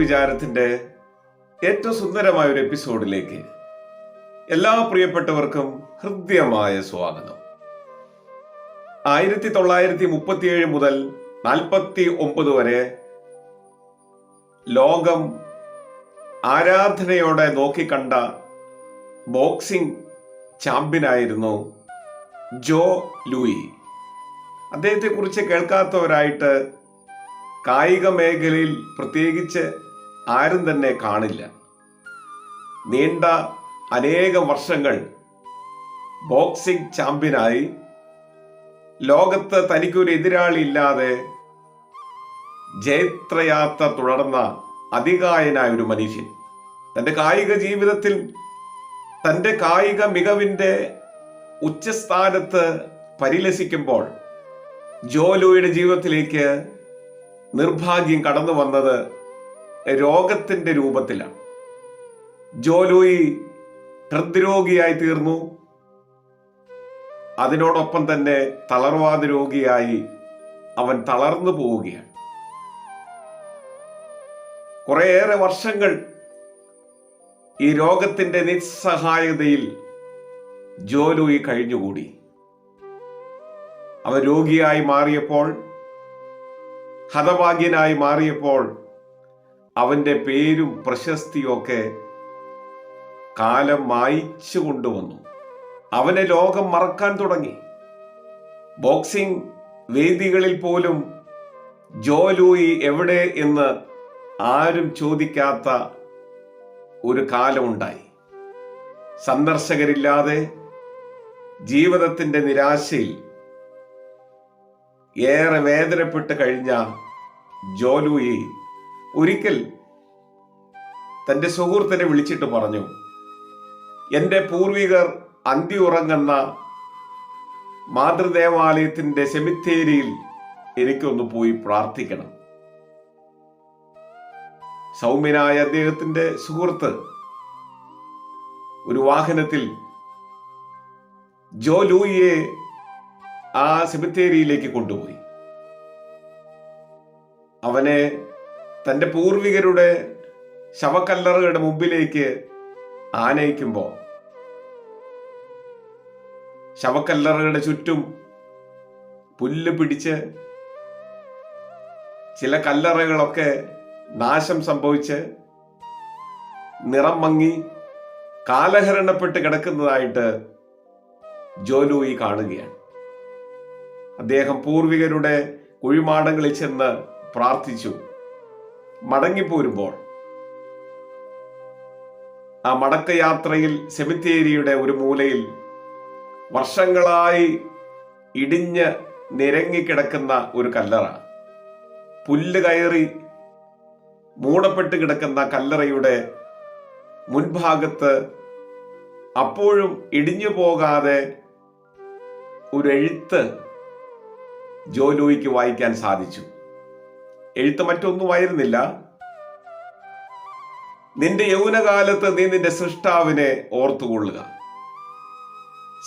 വിചാരത്തിന്റെ ഏറ്റവും സുന്ദരമായ ഒരു എപ്പിസോഡിലേക്ക് എല്ലാ പ്രിയപ്പെട്ടവർക്കും ഹൃദ്യമായ സ്വാഗതം. ആയിരത്തി തൊള്ളായിരത്തി മുപ്പത്തിയേഴ് മുതൽ നാൽപ്പത്തി ഒമ്പത് വരെ ലോകം ആരാധനയോടെ നോക്കിക്കണ്ട ബോക്സിംഗ് ചാമ്പ്യനായിരുന്നു ജോ ലൂയി. അദ്ദേഹത്തെക്കുറിച്ച് കേൾക്കാത്തവരായിട്ട് കായിക മേഖലയിൽ പ്രത്യേകിച്ച് ആരും തന്നെ കാണില്ല. നീണ്ട അനേകം വർഷങ്ങൾ ബോക്സിംഗ് ചാമ്പ്യനായി ലോകത്ത് തനിക്കൊരു എതിരാളി ഇല്ലാതെ ജയത്രയാത്ര തുടർന്ന അതികായനായ ഒരു മനുഷ്യൻ. തന്റെ കായിക ജീവിതത്തിൽ തന്റെ കായിക മികവിന്റെ ഉച്ചസ്ഥാനത്ത് പരിലസിക്കുമ്പോൾ ജോലോയുടെ ജീവിതത്തിലേക്ക് നിർഭാഗ്യം കടന്നു വന്നത് രോഗത്തിന്റെ രൂപത്തിലാണ്. ജോലൂയി ഹൃദ്രോഗിയായി തീർന്നു. അതിനോടൊപ്പം തന്നെ തളർവാദ രോഗിയായി അവൻ തളർന്നു പോവുകയാണ്. കുറേയേറെ വർഷങ്ങൾ ഈ രോഗത്തിന്റെ നിസ്സഹായതയിൽ ജോലൂയി കഴിഞ്ഞുകൂടി. അവൻ രോഗിയായി മാറിയപ്പോൾ ഹതഭാഗ്യനായി മാറിയപ്പോൾ അവന്റെ പേരും പ്രശസ്തിയും ഒക്കെ കാലം മായിച്ചു കൊണ്ടുവന്നു. അവനെ ലോകം മറക്കാൻ തുടങ്ങി. ബോക്സിംഗ് വേദികളിൽ പോലും ജോ ലൂയി എവിടെ എന്ന് ആരും ചോദിക്കാത്ത ഒരു കാലമുണ്ടായി. സന്ദർശകരില്ലാതെ ജീവിതത്തിന്റെ നിരാശയിൽ ഏറെ വേദനപ്പെട്ട് കഴിഞ്ഞ ജോലൂയി ഒരിക്കൽ തന്റെ സുഹൃത്തിനെ വിളിച്ചിട്ട് പറഞ്ഞു എന്റെ പൂർവികർ അന്തി ഉറങ്ങുന്ന മാതൃദേവാലയത്തിന്റെ സെമിത്തേരിയിൽ എനിക്കൊന്ന് പോയി പ്രാർത്ഥിക്കണം. സൗമ്യനായ അദ്ദേഹത്തിന്റെ സുഹൃത്ത് ഒരു വാഹനത്തിൽ ജോ ലൂയിയെ ആ സെമിത്തേരിയിലേക്ക് കൊണ്ടുപോയി. അവനെ തന്റെ പൂർവികരുടെ ശവക്കല്ലറുകളുടെ മുമ്പിലേക്ക് ആനയിക്കുമ്പോൾ ശവക്കല്ലറുകളുടെ ചുറ്റും പുല്ല് പിടിച്ച് ചില കല്ലറകളൊക്കെ നാശം സംഭവിച്ച് നിറം മങ്ങി കാലഹരണപ്പെട്ട് കിടക്കുന്നതായിട്ട് ജോലൂയി കാണുകയാണ്. അദ്ദേഹം പൂർവികരുടെ കുഴിമാടങ്ങളിൽ ചെന്ന് പ്രാർത്ഥിച്ചു. മടങ്ങിപ്പോരുമ്പോൾ ആ മടക്കയാത്രയിൽ സെമിത്തേരിയുടെ ഒരു മൂലയിൽ വർഷങ്ങളായി ഇടിഞ്ഞ് നിരങ്ങിക്കിടക്കുന്ന ഒരു കല്ലറ. പുല്ല് കയറി മൂടപ്പെട്ട് കിടക്കുന്ന കല്ലറയുടെ മുൻഭാഗത്ത് അപ്പോഴും ഇടിഞ്ഞു പോകാതെ ഒരു എഴുത്ത് ജോലൂയിക്ക് വായിക്കാൻ സാധിച്ചു. എഴുത്ത് മറ്റൊന്നുമായിരുന്നില്ല. നിന്റെ യൗവനകാലത്ത് നീ നിന്റെ സൃഷ്ടാവിനെ ഓർത്തുകൊള്ളുക.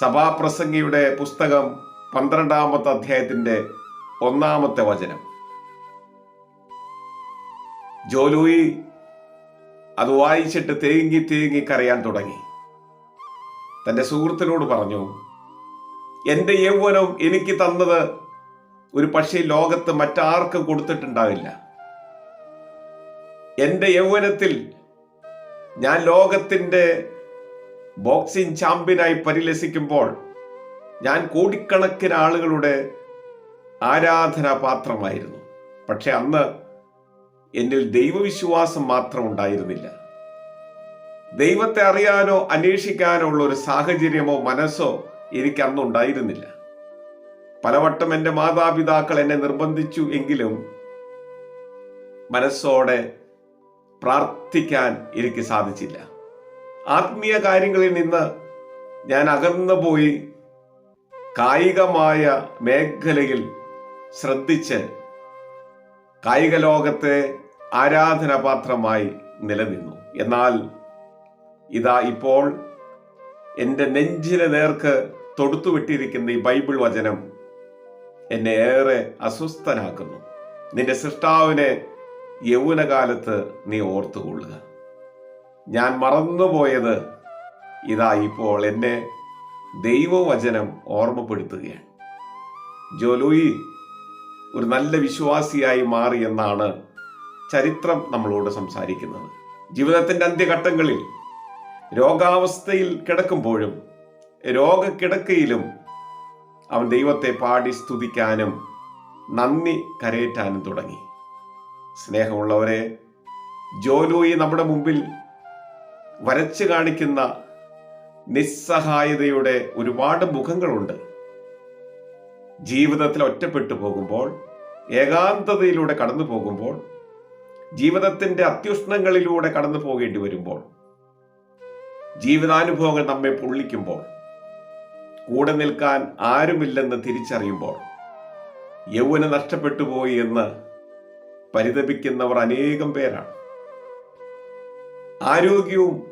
സഭാപ്രസംഗിയുടെ പുസ്തകം പന്ത്രണ്ടാമത്തെ അധ്യായത്തിന്റെ ഒന്നാമത്തെ വചനം. ജോലൂയി അത് വായിച്ചിട്ട് തേങ്ങി തേങ്ങി കരയാൻ തുടങ്ങി. തന്റെ സുഹൃത്തിനോട് പറഞ്ഞു എന്റെ യൗവനം എനിക്ക് തന്നത് ഒരു പക്ഷേ ലോകത്ത് മറ്റാർക്കും കൊടുത്തിട്ടുണ്ടാവില്ല. എന്റെ യൗവനത്തിൽ ഞാൻ ലോകത്തിന്റെ ബോക്സിംഗ് ചാമ്പ്യനായി പരിലസിക്കുമ്പോൾ ഞാൻ കോടിക്കണക്കിന് ആളുകളുടെ ആരാധനാ പാത്രമായിരുന്നു പക്ഷെ അന്ന് എന്നിൽ ദൈവവിശ്വാസം മാത്രം ഉണ്ടായിരുന്നില്ല. ദൈവത്തെ അറിയാനോ അന്വേഷിക്കാനോ ഉള്ള ഒരു സാഹചര്യമോ മനസ്സോ എനിക്ക് അന്ന് ഉണ്ടായിരുന്നില്ല പലവട്ടം എന്റെ മാതാപിതാക്കൾ എന്നെ നിർബന്ധിച്ചു എങ്കിലും മനസ്സോടെ പ്രാർത്ഥിക്കാൻ എനിക്ക് സാധിച്ചില്ല. ആത്മീയ കാര്യങ്ങളിൽ നിന്ന് ഞാൻ അകന്നു പോയി കായികമായ മേഖലയിൽ ശ്രദ്ധിച്ച് കായിക ലോകത്തെ ആരാധനാപാത്രമായി നിലനിന്നു. എന്നാൽ ഇതാ ഇപ്പോൾ എന്റെ നെഞ്ചിന് നേർക്ക് തൊടുത്തുവിട്ടിരിക്കുന്ന ഈ ബൈബിൾ വചനം എന്നെ ഏറെ അസ്വസ്ഥനാക്കുന്നു. നിന്റെ സൃഷ്ടാവിനെ യൗവനകാലത്ത് നീ ഓർത്തുകൊള്ളുക. ഞാൻ മറന്നുപോയത് ഇതാ ഇപ്പോൾ എന്നെ ദൈവവചനം ഓർമ്മപ്പെടുത്തുകയാണ്. ജോലൂയി ഒരു നല്ല വിശ്വാസിയായി മാറി എന്നാണ് ചരിത്രം നമ്മളോട് സംസാരിക്കുന്നത്. ജീവിതത്തിന്റെ അന്ത്യഘട്ടങ്ങളിൽ രോഗാവസ്ഥയിൽ കിടക്കുമ്പോഴും രോഗക്കിടക്കയിലും അവൻ ദൈവത്തെ പാടി സ്തുതിക്കാനും നന്ദി കരയേറ്റാനും തുടങ്ങി. സ്നേഹമുള്ളവരെ ജോലൂയി നമ്മുടെ മുമ്പിൽ വരച്ചു കാണിക്കുന്ന നിസ്സഹായതയുടെ ഒരുപാട് മുഖങ്ങളുണ്ട്. ജീവിതത്തിൽ ഒറ്റപ്പെട്ടു പോകുമ്പോൾ ഏകാന്തതയിലൂടെ കടന്നു പോകുമ്പോൾ ജീവിതത്തിന്റെ അത്യുഷ്ണങ്ങളിലൂടെ കടന്നു പോകേണ്ടി വരുമ്പോൾ ജീവിതാനുഭവങ്ങൾ നമ്മെ പൊള്ളിക്കുമ്പോൾ കൂടെ നിൽക്കാൻ ആരുമില്ലെന്ന് തിരിച്ചറിയുമ്പോൾ യൗവന നഷ്ടപ്പെട്ടു പോയി എന്ന് പരിതപിക്കുന്നവർ അനേകം പേരാണ്. ആരോഗ്യവും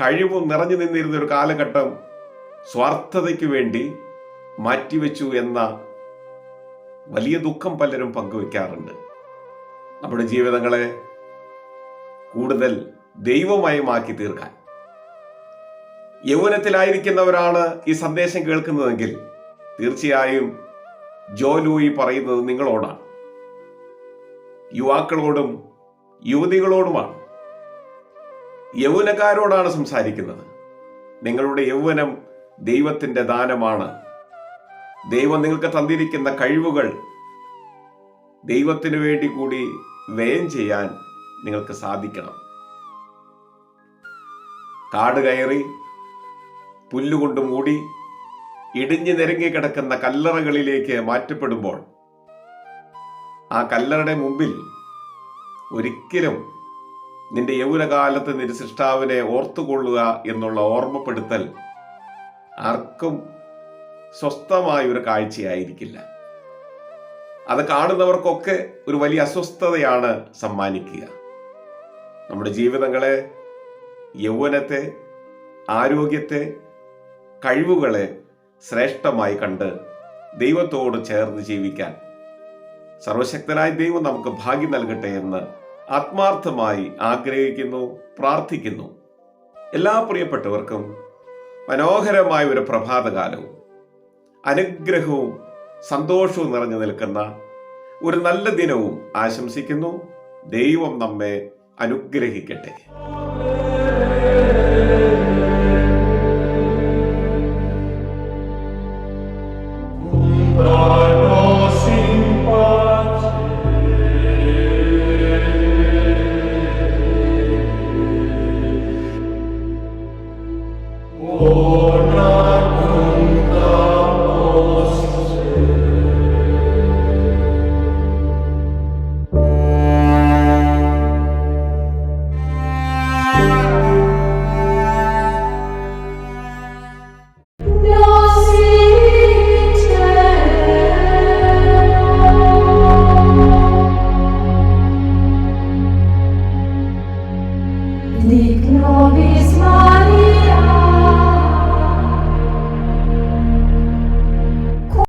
കഴിവും നിറഞ്ഞു നിന്നിരുന്ന ഒരു കാലഘട്ടം സ്വാർത്ഥതയ്ക്ക് വേണ്ടി മാറ്റിവെച്ചു എന്ന വലിയ ദുഃഖം പലരും പങ്കുവെക്കാറുണ്ട്. നമ്മുടെ ജീവിതങ്ങളെ കൂടുതൽ ദൈവമയമാക്കി തീർക്കാൻ. യൗവനത്തിലായിരിക്കുന്നവരാണ് ഈ സന്ദേശം കേൾക്കുന്നതെങ്കിൽ തീർച്ചയായും ജോ ലൂയി പറയുന്നത് നിങ്ങളോടാണ്. യുവാക്കളോടും യുവതികളോടുമാണ്. യൗവനക്കാരോടാണ് സംസാരിക്കുന്നത്. നിങ്ങളുടെ യൗവനം ദൈവത്തിന്റെ ദാനമാണ്. ദൈവം നിങ്ങൾക്ക് തന്നിരിക്കുന്ന കഴിവുകൾ ദൈവത്തിനു വേണ്ടി കൂടി വ്യയം ചെയ്യാൻ നിങ്ങൾക്ക് സാധിക്കണം. കാട് കയറി പുല്ലുകൊണ്ട് മൂടി ഇടിഞ്ഞു നിരങ്ങി കിടക്കുന്ന കല്ലറകളിലേക്ക് മാറ്റപ്പെടുമ്പോൾ ആ കല്ലറയുടെ മുമ്പിൽ ഒരിക്കലും നിന്റെ യൗവനകാലത്ത് സൃഷ്ടാവിനെ ഓർത്തുകൊള്ളുക എന്നുള്ള ഓർമ്മപ്പെടുത്തൽ ആർക്കും സ്വസ്ഥമായ ഒരു കാഴ്ചയായിരിക്കില്ല. അത് കാണുന്നവർക്കൊക്കെ ഒരു വലിയ അസ്വസ്ഥതയാണ് സമ്മാനിക്കുക. നമ്മുടെ ജീവിതങ്ങളെ യൗവനത്തെ ആരോഗ്യത്തെ കഴിവുകളെ ശ്രേഷ്ഠമായി കണ്ട് ദൈവത്തോട് ചേർന്ന് ജീവിക്കാൻ സർവശക്തനായ ദൈവം നമുക്ക് ഭാഗ്യം നൽകട്ടെ എന്ന് ആത്മാർത്ഥമായി ആഗ്രഹിക്കുന്നു പ്രാർത്ഥിക്കുന്നു. എല്ലാ പ്രിയപ്പെട്ടവർക്കും മനോഹരമായ ഒരു പ്രഭാതകാലവും അനുഗ്രഹവും സന്തോഷവും നിറഞ്ഞു നിൽക്കുന്ന ഒരു നല്ല ദിനവും ആശംസിക്കുന്നു. ദൈവം നമ്മെ അനുഗ്രഹിക്കട്ടെ. Oh.